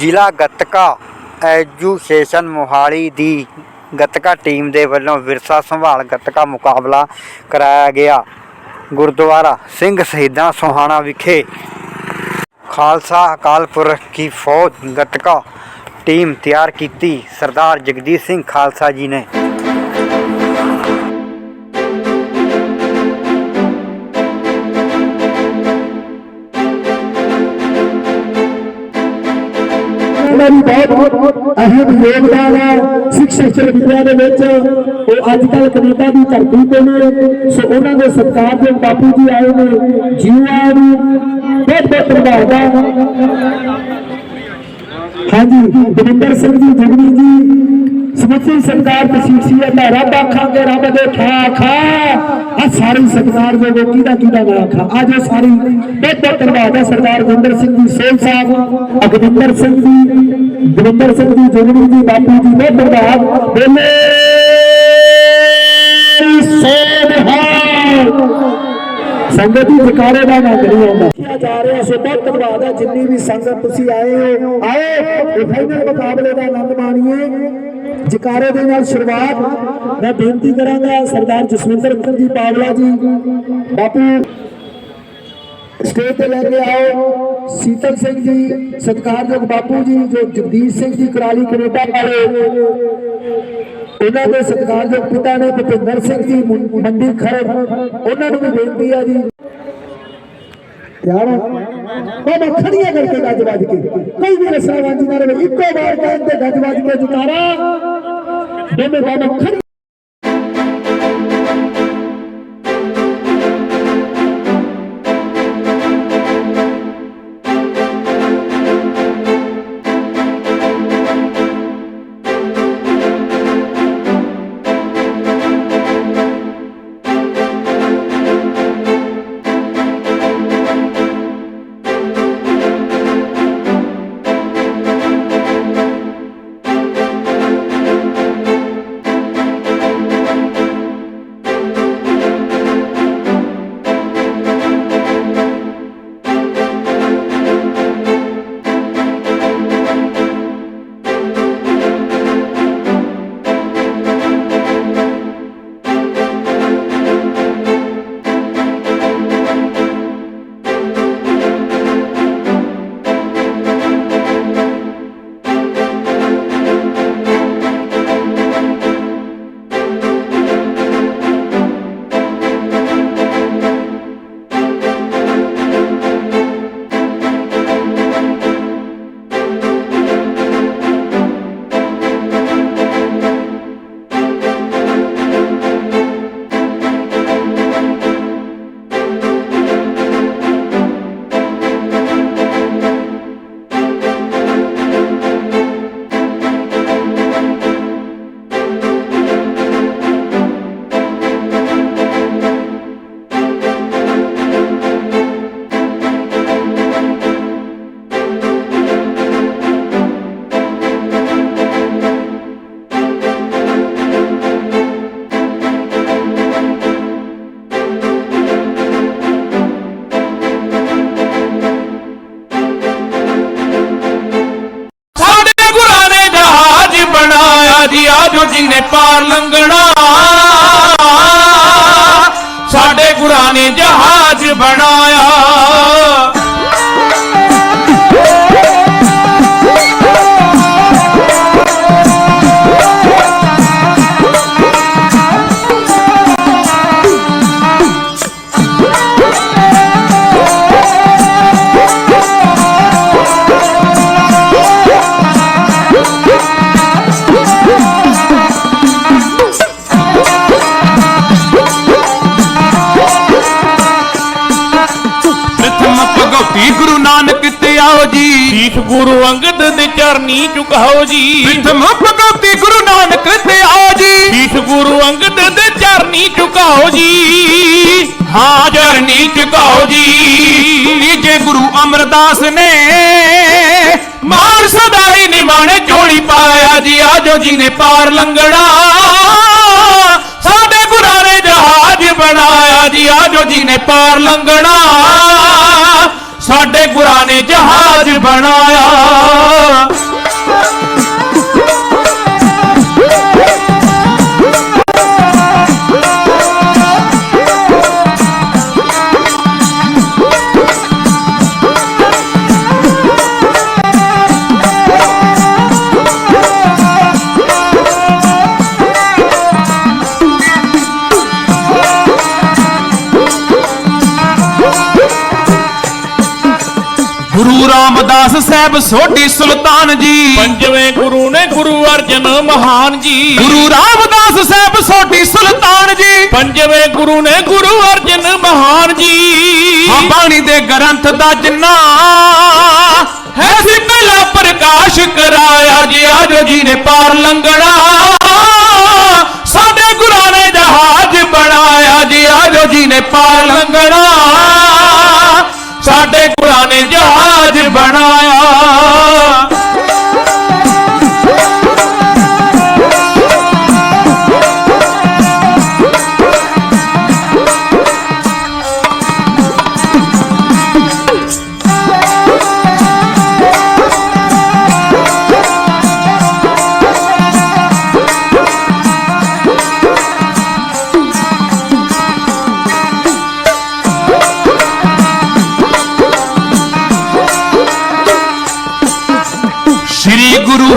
ਜ਼ਿਲ੍ਹਾ ਗੱਤਕਾ ਐਜੂਕੇਸ਼ਨ ਮੋਹਾਲੀ ਦੀ ਗੱਤਕਾ ਟੀਮ ਦੇ ਵੱਲੋਂ ਵਿਰਸਾ ਸੰਭਾਲ ਗੱਤਕਾ ਮੁਕਾਬਲਾ ਕਰਾਇਆ ਗਿਆ। ਗੁਰਦੁਆਰਾ ਸਿੰਘ ਸ਼ਹੀਦਾਂ ਸੋਹਾਣਾ ਵਿਖੇ ਖਾਲਸਾ ਅਕਾਲ ਪੁਰਖ ਕੀ ਫੌਜ ਗੱਤਕਾ ਟੀਮ ਤਿਆਰ ਕੀਤੀ। ਸਰਦਾਰ ਜਗਦੀਸ਼ ਸਿੰਘ ਖਾਲਸਾ ਜੀ ਨੇ ਉਹਨਾਂ ਦੀ ਬਹੁਤ ਅਹਿਮ ਯੋਗਦਾਨ ਹੈ। ਸਿੱਖ ਸ਼ਸਤਰ ਵਿਦਿਆ ਦੇ ਵਿੱਚ ਉਹ ਅੱਜ ਕੱਲ ਕੈਨੇਡਾ ਦੀ ਧਰਤੀ ਤੇ ਨੇ। ਸੋ ਉਹਨਾਂ ਦੇ ਸਤਿਕਾਰ ਦੇ ਬਾਪੂ ਜੀ ਆਏ ਨੇ। ਜੀਵਾਂ ਨੂੰ। ਬਹੁਤ ਬਹੁਤ ਧੰਨਵਾਦ ਹਾਂਜੀ, ਦਵਿੰਦਰ ਸਿੰਘ ਜੀ ਜਗਨੀ ਜੀ ਸਮੁੱਚੀ ਸਰਕਾਰ ਤਸੀਸੀਆ ਦਾ ਰੱਬ ਆਖਾਂਗੇ, ਰੱਬ ਦੇ ਠਾ ਖਾ ਆ ਸਾਰੀ ਸਰਕਾਰ ਦੇ ਉਹ ਕਿਹਦਾ ਕਿਹਦਾ ਨਾ ਆਖਾ ਅੱਜ ਉਹ ਸਾਰੀ ਬਹੁਤ ਧੰਨਵਾਦ ਸਰਦਾਰ ਗੁਰਿੰਦਰ ਸਿੰਘ ਜੀ ਸੇਲ ਸਾਹਿਬ ਅਗਵਿੰਦਰ ਸਿੰਘ ਜੀ, ਦਵਿੰਦਰ ਸਿੰਘ ਜੀ ਜਗਨੀ ਜੀ, ਬਾਪੂ ਜੀ ਬਹੁਤ ਧੰਨਵਾਦ ਬੋਲੇ ਸੋਨਹਾਲ ਸੰਗਤ ਦੀ ਜਕਾਰੇ ਦਾ ਨਾ ਕਰੀ ਆਉਂਦਾ। ਕਿਹਾ ਜਾ ਰਿਹਾ ਸੋ ਬਹੁਤ ਧੰਨਵਾਦ ਹੈ, ਜਿੰਨੀ ਵੀ ਸੰਗਤ ਤੁਸੀਂ ਆਏ ਹੋ, ਆਓ ਫਾਈਨਲ ਮੁਕਾਬਲੇ ਦਾ ਆਨੰਦ ਮਾਣੀਏ। ਜਕਾਰੇ ਦੇ ਨਾਲ ਸ਼ੁਰੂਆਤ ਮੈਂ ਬੇਨਤੀ ਕਰਾਂਗਾ ਸਰਦਾਰ ਜਸਵਿੰਦਰ ਸਿੰਘ ਜੀ ਪਾਵਲਾ ਜੀ। ਬਾਪੂ, ਸਟੇਜ ਤੇ ਲੈ ਕੇ ਆਓ। ਸੀਤਲ ਸਿੰਘ ਜੀ, ਸਤਿਕਾਰਯੋਗ ਬਾਪੂ ਜੀ, ਜੋ ਜਗਦੀਸ਼ ਸਿੰਘ ਜੀ ਕਰਾਲੀ ਕੈਨੇਡਾ ਵਾਲੇ। ਉਹਨਾਂ ਦੇ ਸਤਿਕਾਰਯੋਗ ਪਿਤਾ ਨੇ ਭੁਪਿੰਦਰ ਸਿੰਘ ਜੀ ਮੰਡੀ ਖਰੜ। ਉਹਨਾਂ ਨੂੰ ਵੀ ਬੇਨਤੀ ਆ ਜੀ। ਯਾਰ ਬਾਬਾ ਖੜੀਆਂ ਕਰਕੇ ਗੱਜ ਵੱਜ ਕੇ। ਕੋਈ ਵੀ ਰਸਨਾ ਵਾਂਝੀ ਨਾ ਰਵੇ ਇੱਕੋ ਵਾਰ ਕਹਿੰਦੇ ਗੱਜ ਵੱਜ ਕੇ ਜਕਾਰਾ ਦੋਵੇਂ ਬਾਬਾ ਬਣਾਇਆ। ਚਰਨੀ ਝੁਕਾਓ ਜੀ। ਪ੍ਰਥਮ ਭਗਉਤੀ ਗੁਰੂ ਨਾਨਕ ਤੇ ਆਓ ਜੀ ਸੀਸ ਗੁਰੂ ਅੰਗਦ ਦੇ ਚਰਨੀ ਝੁਕਾਓ ਜੀ। ਹਾਂ ਚਰਨੀ ਝੁਕਾਓ ਜੀ। ਜੇ ਗੁਰੂ ਅਮਰਦਾਸ ਨੇ ਮਾਰ ਸਦਾਈ ਨਿਮਾਣੇ ਝੋਲੀ ਪਾਇਆ ਜੀ। ਆਜੋ ਜੀ ਨੇ ਪਾਰ ਲੰਗੜਾ। ਸਾਡੇ ਗੁਰਾਂ ਨੇ ਜਹਾਜ਼ ਬਣਾਇਆ ਜੀ। ਆਜੋ ਜੀ ਨੇ ਪਾਰ ਲੰਘਣਾ ਸਾਡੇ ਗੁਰਾਂ ਨੇ ਜਹਾਜ਼ ਬਣਾਇਆ। ਗੁਰੂ ਰਾਮਦਾਸ ਸਾਹਿਬ ਸੋਢੀ ਸੁਲਤਾਨ ਜੀ। ਪੰਜਵੇਂ ਗੁਰੂ ਨੇ ਗੁਰੂ ਅਰਜਨ ਮਹਾਨ ਜੀ। ਗੁਰੂ ਰਾਮਦਾਸ ਸਾਹਿਬ ਸੋਢੀ ਸੁਲਤਾਨ ਜੀ। ਪੰਜਵੇਂ ਗੁਰੂ ਨੇ ਗੁਰੂ ਅਰਜਨ ਮਹਾਨ ਜੀ। ਹਾਂ ਬਾਣੀ ਦੇ ਗ੍ਰੰਥ ਦਾ ਜਿੰਨਾ ਹੈ ਸੀ ਪਹਿਲਾ ਪ੍ਰਕਾਸ਼ ਕਰਾਇਆ ਜੀ ਆਜੋ ਜੀ ਨੇ ਪਾਰ ਲੰਘਣਾ। ਸਾਡੇ ਗੁਰਾਂ ਨੇ ਜਹਾਜ਼ ਬਣਾਇਆ ਜੀ ਆਜੋ ਜੀ ਨੇ ਪਾਰ ਲੰਘਣਾ।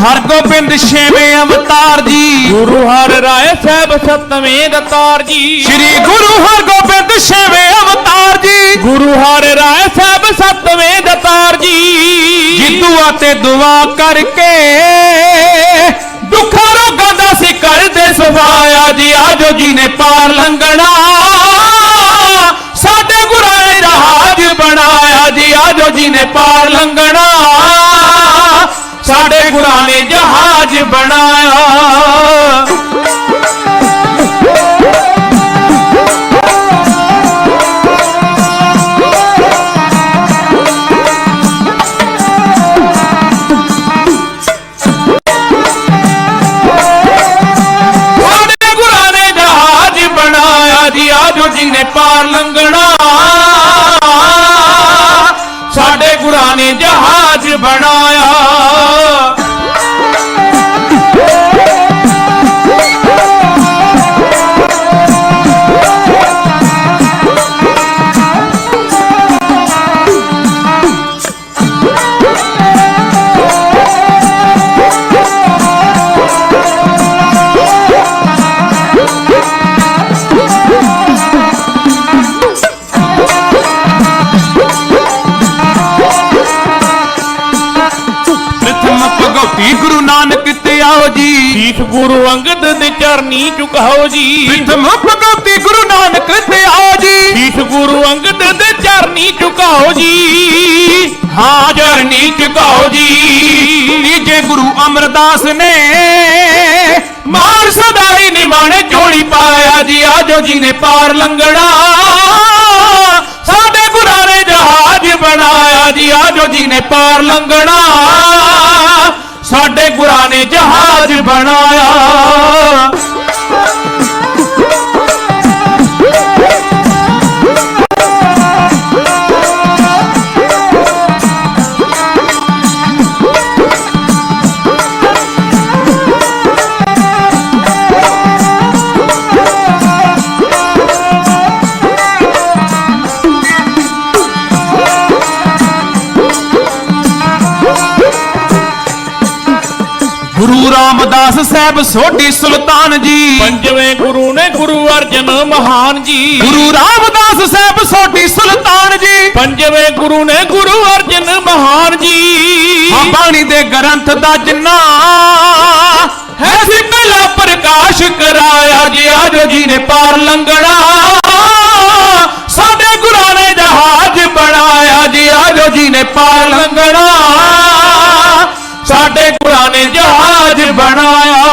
ਹਰਗੋਬਿੰਦ ਛੇਵੇਂ ਅਵਤਾਰ ਜੀ। ਗੁਰੂ ਹਰ ਰਾਏ ਸਾਹਿਬ ਸਤਵੇਂ ਦਤਾਰ ਜੀ। ਸ੍ਰੀ ਗੁਰੂ ਹਰਗੋਬਿੰਦ ਛੇਵੇਂ ਅਵਤਾਰ ਜੀ। ਗੁਰੂ ਹਰ ਰਾਏ ਸਾਹਿਬ ਸਤਵੇਂ ਦਤਾਰ ਜੀ। ਜੀ ਦੁਆ ਤੇ ਦੁਆ ਕਰਕੇ ਦੁੱਖਾਂ ਰੋਗਾਂ ਦਾ ਸੀ ਕਰਦੇ ਸਫਾਇਆ ਜੀ। ਆਜੋ ਜੀ ਨੇ ਪਾਰ ਲੰਘਣਾ ਸਾਡੇ ਗੁਰਾਂ ਨੇ ਜਹਾਜ਼ ਬਣਾਇਆ ਜੀ। ਆਜੋ ਜੀ ਨੇ ਪਾਰ ਲੰਘਣਾ। ਸਾਡੇ ਗੁਰਾਂ ਨੇ ਜਹਾਜ਼ ਬਣਾਇਆ। ਨਾਨਕ ਤੇ ਆਓ ਜੀ। ਸੀਸ ਗੁਰੂ ਅੰਗਦ ਦੇ ਚਰਨੀ ਝੁਕਾਓ ਜੀ। ਪ੍ਰਥਮ ਭਗਉਤੀ ਗੁਰੂ ਨਾਨਕ ਤੇ ਆਓ ਜੀ। ਸੀਸ ਗੁਰੂ ਅੰਗਦ ਦੇ ਚਰਨੀ ਝੁਕਾਓ ਜੀ। ਹਾਂ ਚਰਨੀ ਝੁਕਾਓ ਜੀ। ਨੀਜੇ ਗੁਰੂ ਅਮਰਦਾਸ ਨੇ ਮਾਰ ਸਦਾਈ ਨਿਮਾਣੇ ਝੋਲੀ ਪਾਇਆ ਜੀ। ਆਜੋ ਜੀ ਨੇ ਪਾਰ ਲੰਘਣਾ ਸਾਡੇ ਗੁਰਾਂ ਨੇ ਜਹਾਜ਼ ਬਣਾਇਆ ਜੀ। ਆਜੋ ਜੀ ਨੇ ਪਾਰ ਲੰਘਣਾ ਸਾਡੇ ਗੁਰਾਂ ਨੇ ਜਹਾਜ਼ ਬਣਾਇਆ। ਰਾਮਦਾਸ ਸਾਹਿਬ ਸੋਢੀ ਸੁਲਤਾਨ ਜੀ। ਪੰਜਵੇਂ ਗੁਰੂ ਨੇ ਗੁਰੂ ਅਰਜਨ ਮਹਾਨ ਜੀ। ਗੁਰੂ ਰਾਮਦਾਸ ਸਾਹਿਬ ਸੋਢੀ ਸੁਲਤਾਨ ਜੀ। ਪੰਜਵੇਂ ਗੁਰੂ ਨੇ ਗੁਰੂ ਅਰਜਨ ਮਹਾਨ ਜੀ। ਹਾਂ ਬਾਣੀ ਦੇ ਗ੍ਰੰਥ ਦਾ ਜਿੰਨਾ ਹੈ ਸੀ ਪਹਿਲਾ ਪ੍ਰਕਾਸ਼ ਕਰਾਇਆ ਜੀ ਆਜੋ ਜੀ ਨੇ ਪਾਰ ਲੰਘਣਾ। ਸਾਡੇ ਗੁਰਾਂ ਨੇ ਜਹਾਜ਼ ਬਣਾਇਆ ਜੀ ਆਜੋ ਜੀ ਨੇ ਪਾਰ ਲੰਘਣਾ। ਜਹਾਜ਼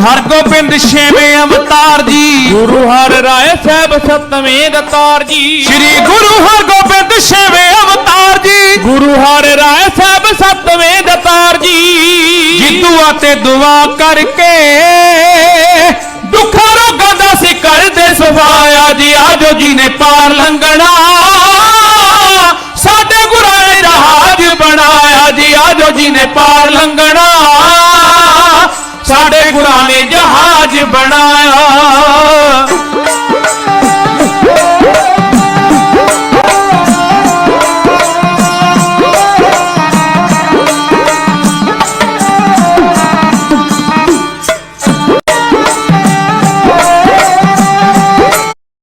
ਹਰਗੋਬਿੰਦ ਛੇਵੇਂ ਅਵਤਾਰ ਜੀ। ਗੁਰੂ ਹਰ ਰਾਏ ਸਾਹਿਬ ਸਤਵੇਂ ਦਤਾਰ ਜੀ। ਸ੍ਰੀ ਗੁਰੂ ਹਰਗੋਬਿੰਦ ਛੇਵੇਂ ਅਵਤਾਰ ਜੀ। ਗੁਰੂ ਹਰ ਰਾਏ ਸਾਹਿਬ ਸਤਵੇਂ ਦਤਾਰ ਜੀ। ਜਿੱਦੂਆ ਤੇ ਦੁਆ ਕਰਕੇ ਦੁੱਖਾਂ ਰੋਗਾਂ ਦਾ ਸੀ ਕਰਦੇ ਸਫਾਇਆ ਜੀ ਆਜੋ ਜੀ ਨੇ ਪਾਰ ਲੰਘਣਾ। ਸਾਡੇ ਗੁਰਾਂ ਨੇ ਜਹਾਜ਼ ਬਣਾਇਆ ਜੀ ਆਜੋ ਜੀ ਨੇ ਪਾਰ ਲੰਘਣਾ। ਸਾਡੇ ਗੁਰਾਂ ਨੇ ਜਹਾਜ਼ ਬਣਾਇਆ।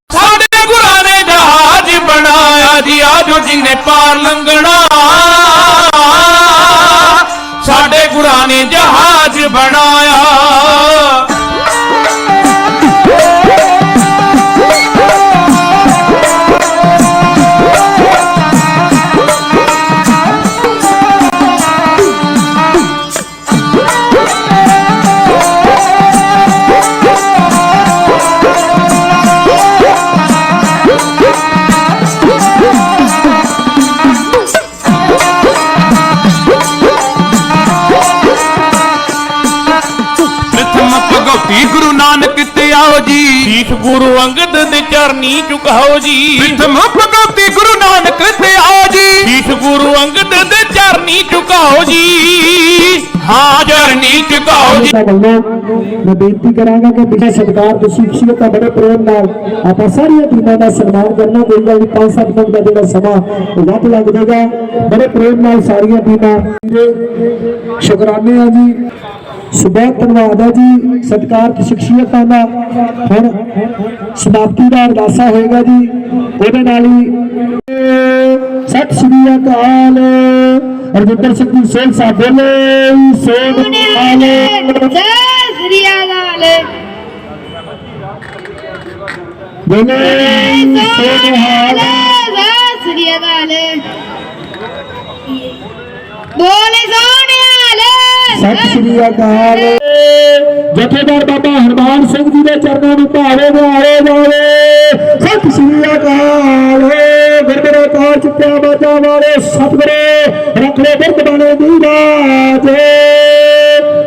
ਸਾਡੇ ਗੁਰਾਂ ਜਹਾਜ਼ ਬਣਾਇਆ ਜੀ ਆਜੋ ਜੀ ਨੇ ਪਾਰ ਲੰਘਣਾ। ਸਾਡੇ ਗੁਰਾਂ ਨੇ ਜਹਾਜ਼ ਬਣਾ ਸੀਸ ਗੁਰੂ ਅੰਗਦ ਦੇ ਚਰਨੀ ਝੁਕਾਓ ਜੀ। ਪ੍ਰਥਮ ਭਗਉਤੀ ਗੁਰੂ ਨਾਨਕ ਤੇ ਆਓ ਜੀ। ਸੀਸ ਗੁਰੂ ਅੰਗਦ ਦੇ ਚਰਨੀ ਝੁਕਾਓ ਜੀ। ਹਾਂ ਚਰਨੀ ਝੁਕਾਓ ਜੀ। ਮੈਂ ਬੇਨਤੀ ਕਰਾਂਗਾ ਕਿ ਬਿਨਾਂ ਸਤਿਕਾਰ ਤੇ ਸ਼ਿਕਸ਼ੀਅਤ ਦਾ ਬੜੇ ਪ੍ਰੇਮ ਨਾਲ ਆਪਾਂ ਸਾਰੀਆਂ ਟੀਮਾਂ ਦਾ ਸਨਮਾਨ ਕਰਨਾ ਕੋਈ ਗੱਲ ਨਹੀਂ 5-7 ਮਿੰਟ ਦਾ ਜਿਹੜਾ ਸਮਾਂ ਉਹ ਵੱਧ ਲੱਗ ਜਾਏਗਾ ਬੜੇ ਪ੍ਰੇਮ ਨਾਲ ਸਾਰੀਆਂ ਟੀਮਾਂ। ਸ਼ੁਕਰਾਨੇ ਆ ਜੀ। ਸੋ ਬਹੁਤ ਧੰਨਵਾਦ ਹੈ ਜੀ। ਸਤਿਕਾਰ ਤੇ ਸ਼ਖਸੀਅਤਾਂ ਦਾ ਹੁਣ ਸਮਾਪਤੀ ਦਾ ਅਰਦਾਸਾ ਹੋਏਗਾ ਜੀ। ਉਹਦੇ ਨਾਲ ਹੀ ਸਤਿ ਸ਼੍ਰੀ ਅਕਾਲ। ਰਜਿੰਦਰ ਸਿੰਘ ਜੀ ਸੋਲ ਸਾਹਿਬ ਬੋਲੇ ਜੈ ਸ੍ਰੀ ਅਕਾਲ। ਬੋਲੇ ਸ੍ਰੀ ਅਕਾਲ ਸੋਹਣਿਆਲ ਸਤਿ ਸ਼੍ਰੀ ਅਕਾਲ। ਜਥੇਦਾਰ ਬਾਬਾ ਹਰਮਾਨ ਸਿੰਘ ਜੀ ਦੇ ਚਰਨਾਂ ਨੂੰ ਭਾਵੇ ਵਾਲੇ ਵਾਲੇ ਸਤਿ ਸ਼੍ਰੀ ਅਕਾਲ। ਗੁਰਦੁਆਰਾ ਕਾਰ ਚਿੱਟਿਆ ਬਾਜਾ ਵਾਲੇ ਸਤਿਗੁਰੇ ਰੱਖੜੇ ਬਿਰਦ ਬਣੇ ਦੀ ਬਾਜੇ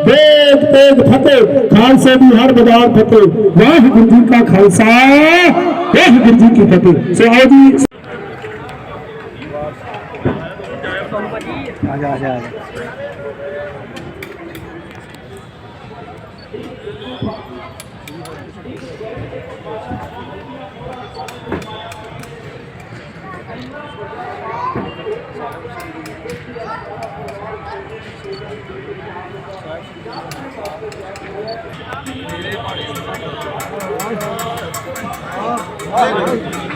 ਵੇਦ ਤੇਗ, ਫਤਿਹ। ਖਾਲਸੇ ਦੀ ਹਰ ਬਾਜ਼ਾਰ ਫਤਿਹ। ਵਾਹਿਗੁਰੂ ਜੀ ਕਾ ਖਾਲਸਾ, ਵਾਹਿਗੁਰੂ ਜੀ ਕੀ ਫਤਿਹ। ਸੋ ਆਓ ਜੀ, ਆ ਜਾ ਆ ਜਾ। ਆ ਜਾ ਏ